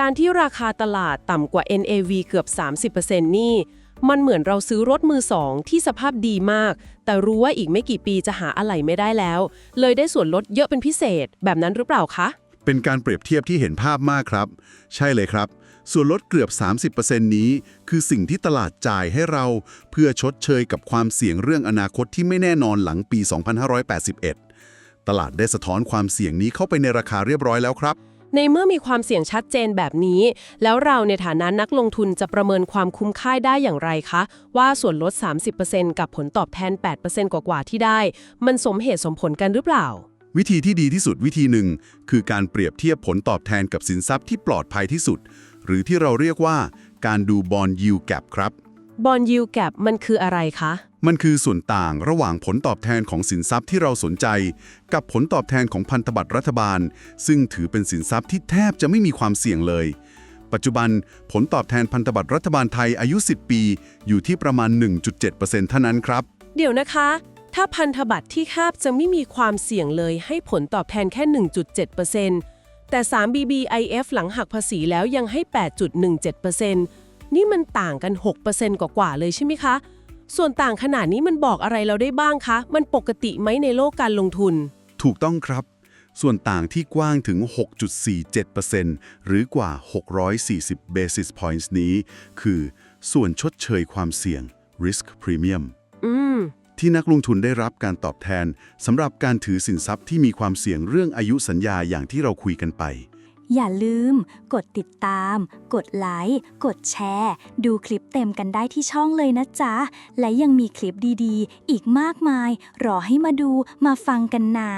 การที่ราคาตลาดต่ำกว่า NAV เกือบ 30%นี่ มันเหมือนเราซื้อรถมือสองที่สภาพดีมาก แต่รู้ว่าอีกไม่กี่ปีจะหาอะไหล่ไม่ได้แล้ว เลยได้ส่วนลดเยอะเป็นพิเศษ แบบนั้นหรือเปล่าคะ เป็นการเปรียบเทียบที่เห็นภาพมากครับ ใช่เลยครับ ส่วนลดเกือบ 30%นี้ คือสิ่งที่ตลาดจ่ายให้เรา เพื่อชดเชยกับความเสี่ยงเรื่องอนาคตที่ไม่แน่นอนหลังปี 2581 ตลาดได้สะท้อนความเสี่ยงนี้เข้าไปในราคาเรียบร้อยแล้วครับ ในเมื่อมีความเสี่ยงชัดเจนแบบนี้ แล้วเราในฐานะนักลงทุนจะประเมินความคุ้มค่าได้อย่างไรคะ ว่าส่วนลด 30%กับผลตอบแทน 8%กว่าๆที่ได้ มันสมเหตุสมผลกันหรือเปล่า วิธีที่ดีที่สุดวิธีหนึ่ง คือการเปรียบเทียบผลตอบแทนกับสินทรัพย์ที่ปลอดภัยที่สุด หรือที่เราเรียกว่าการดูบอลยิวแก p ครับ บอลยูแกมันคืออะไรคะ มันคือส่วนต่างระหว่างผลตอบแทนของสินทรัพย์ที่เราสนใจ กับผลตอบแทนของพันธบัตรรัฐบาล ซึ่งถือเป็นสินทรัพย์ที่แทบจะไม่มีความเสี่ยงเลย ปัจจุบันผลตอบแทนพันธบัตรรัฐบาลไทยอายุ 10 ปี อยู่ที่ประมาณ 1.7%เท่านั้นครับ เดี๋ยวนะคะ ถ้าพันธบัตรที่แคบจะไม่มีความเสี่ยงเลย ให้ผลตอบแทนแค่ 1.7%แต่ 3 BBIF หลังหักภาษีแล้วยังให้ 8.17% นี่มันต่างกัน 6%กว่าๆเลยใช่ไหมคะ ส่วนต่างขนาดนี้มันบอกอะไรเราได้บ้างคะ มันปกติไหมในโลกการลงทุน ถูกต้องครับ ส่วนต่างที่กว้างถึง 6.47%หรือกว่า 640 basis points นี้ คือส่วนชดเชยความเสี่ยง risk premium อืมที่นักลงทุนได้รับการตอบแทนสำหรับการถือสินทรัพย์ที่มีความเสี่ยงเรื่องอายุสัญญาอย่างที่เราคุยกันไป อย่าลืม กดติดตาม กดไลค์ กดแชร์ ดูคลิปเต็มกันได้ที่ช่องเลยนะจ๊ะ และยังมีคลิปดีๆ อีกมากมาย รอให้มาดูมาฟังกันนะ